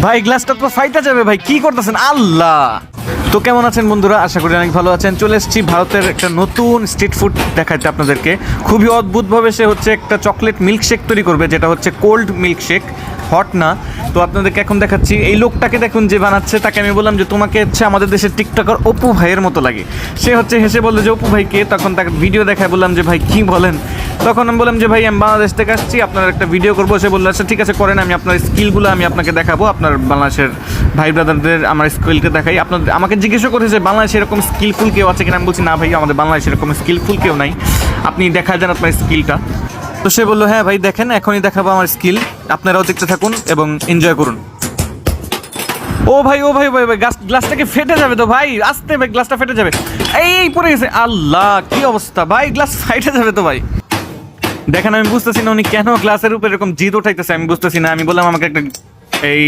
ভাই, গ্লাসটা তো ফাইটা যাবে ভাই, কি করতেছেন? আল্লাহ! তো কেমন আছেন বন্ধুরা? আশা করি অনেক ভালো আছেন। চলে এসেছি ভারতের একটা নতুন স্ট্রিট ফুড দেখাইতে আপনাদেরকে। খুবই অদ্ভুতভাবে সে হচ্ছে একটা চকলেট মিল্কশেক তৈরি করবে, যেটা হচ্ছে কোল্ড মিল্কশেক হট না। তো আপনাদেরকে এখন দেখাচ্ছি। এই লোকটাকে দেখুন যে বানাচ্ছে, তাকে আমি বললাম যে তোমাকে হচ্ছে আমাদের দেশের টিকটকার অপু ভাইয়ের মতো লাগে। সে হচ্ছে হেসে বলল যে, অপু ভাইকে তখন তাকে ভিডিও দেখায় বললাম যে, ভাই, কি বলেন? তখন আমি বললাম যে, ভাই, আমি বাংলাদেশ থেকে আসছি, আপনার একটা ভিডিও করব। সে বলল আচ্ছা ঠিক আছে, করেন, আমি আপনার স্কিলগুলো আমি আপনাকে দেখাবো। আপনার বাংলাদেশের ভাই ব্রাদারদের আমার স্কিলকে দেখাই। আপনাদের আমাকে জিজ্ঞেসও করেছে বাংলাদেশে এরকম স্কিলফুল কেউ আছে কিনা? আমি বলছি, না, ভাই, আমাদের বাংলাদেশে এরকম স্কিলফুল কেউ নাই। আপনি দেখা যান আপনার স্কিলটা তো সে বলল হ্যাঁ ভাই, দেখেন, এখনই দেখাবো আমার স্কিল আপনারাও দেখতে থাকুন এবং এনজয় করুন। ও ভাই ও ভাই ভাই ভাই গ্লাস গ্লাসটাকে ফেটে যাবে তো ভাই, আসতে ভাই গ্লাসটা ফেটে যাবে। এই এই পড়ে গেছে, আল্লাহ, কি অবস্থা? ভাই গ্লাস ফাইটে যাবে তো ভাই। দেখেন, আমি বুঝতেছি না উনি কেন ক্লাসের উপর এরকম জিদ উঠাইতেছে, আমি বুঝতেছি না, আমি বললাম আমাকে একটা এই